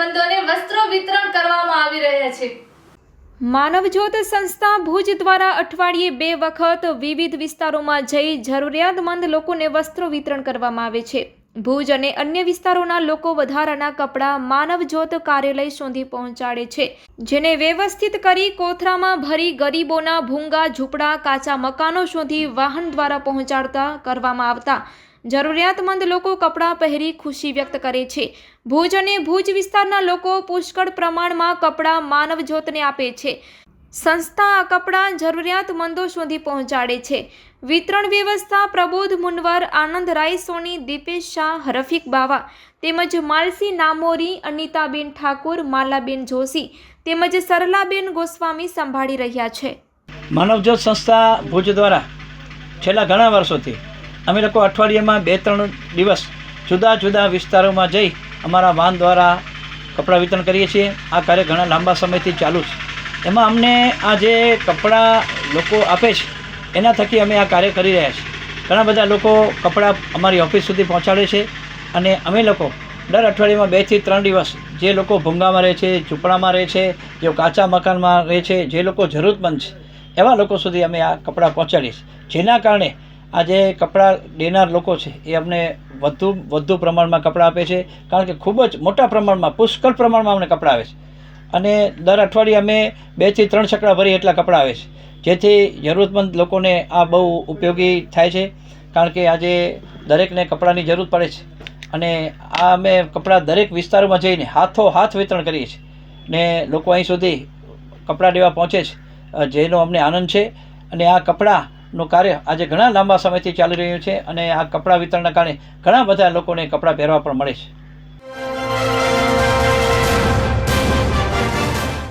જરૂરિયાતમંદોને વસ્ત્રો વિતરણ કરવામાં આવી રહ્યા છે. માનવજ્યોત સંસ્થા ભુજ દ્વારા અઠવાડિયે બે વખત વિવિધ વિસ્તારોમાં જઈ જરૂરિયાતમંદ લોકોને વસ્ત્રો વિતરણ કરવામાં આવે છે. ભુજ અને અન્ય વિસ્તારોના લોકો વધારાના કપડાં માનવજ્યોત કાર્યાલય સુધી પહોંચાડે છે, જેને વ્યવસ્થિત કરી કોથરામાં ભરી ગરીબોના ભૂંગા, ઝૂંપડા, કાચા મકાનો સુધી વાહન દ્વારા પહોંચાડતા કરવામાં આવતા જરૂરિયાતમંદ લોકો કપડાં પહેરી ખુશી વ્યક્ત કરે છે. ભુજ અને ભુજ વિસ્તારના લોકો પુષ્કળ પ્રમાણમાં કપડાં માનવજ્યોતને આપે છે. સંસ્થા આ કપડાં જરૂરિયાતમંદો સુધી પહોંચાડે છે. વિતરણ વ્યવસ્થા પ્રબોધ મુનવર, આનંદ રાય, સોની, દીપેશ શાહ રફીક બાવા તેમજ માલસી નામોરી, અનિતાબેન ઠાકુર, માલાબેન જોશી તેમજ સરલાબેન ગોસ્વામી સંભાળી રહ્યા છે. માનવજ્યોત સંસ્થા ભુજ દ્વારા છેલ્લા ઘણા વર્ષોથી અમે લોકો અઠવાડિયામાં બે, ત્રણ દિવસ જુદા જુદા વિસ્તારોમાં જઈ અમારા વાન દ્વારા કપડાં વિતરણ કરીએ છીએ. આ કાર્ય ઘણા લાંબા સમયથી ચાલુ છે. એમાં અમને આ જે કપડાં લોકો આપે છે, એના થકી અમે આ કાર્ય કરી રહ્યા છીએ. ઘણા બધા લોકો કપડાં અમારી ઓફિસ સુધી પહોંચાડે છે અને અમે લોકો દર અઠવાડિયામાં બેથી ત્રણ દિવસ જે લોકો ભૂંગામાં રહે છે, ઝૂંપડામાં રહે છે જેઓ કાચા મકાનમાં રહે છે, જે લોકો જરૂરતમંદ છે, એવા લોકો સુધી અમે આ કપડાં પહોંચાડીએ છીએ. જેના કારણે આ જે કપડાં દેનાર લોકો છે, એ અમને વધુ વધુ પ્રમાણમાં કપડાં આપે છે, કારણ કે ખૂબ જ મોટા પ્રમાણમાં, પુષ્કળ પ્રમાણમાં અમને કપડાં આવે છે. અને દર અઠવાડિયે અમે બેથી ત્રણ છકડા ભરી એટલા કપડાં આવે છે. જેથી જરૂરતમંદ લોકોને આ બહુ ઉપયોગી થાય છે, કારણ કે આજે દરેકને કપડાંની જરૂર પડે છે. અને આ અમે કપડાં દરેક વિસ્તારોમાં જઈને હાથો હાથ વિતરણ કરીએ છીએ. ને લોકો અહીં સુધી કપડાં દેવા પહોંચે છે. જેનો અમને આનંદ છે. અને આ કપડાંનું કાર્ય આજે ઘણા લાંબા સમયથી ચાલી રહ્યું છે અને આ કપડાં વિતરણના કારણે ઘણા બધા લોકોને કપડાં પહેરવા પણ મળે છે.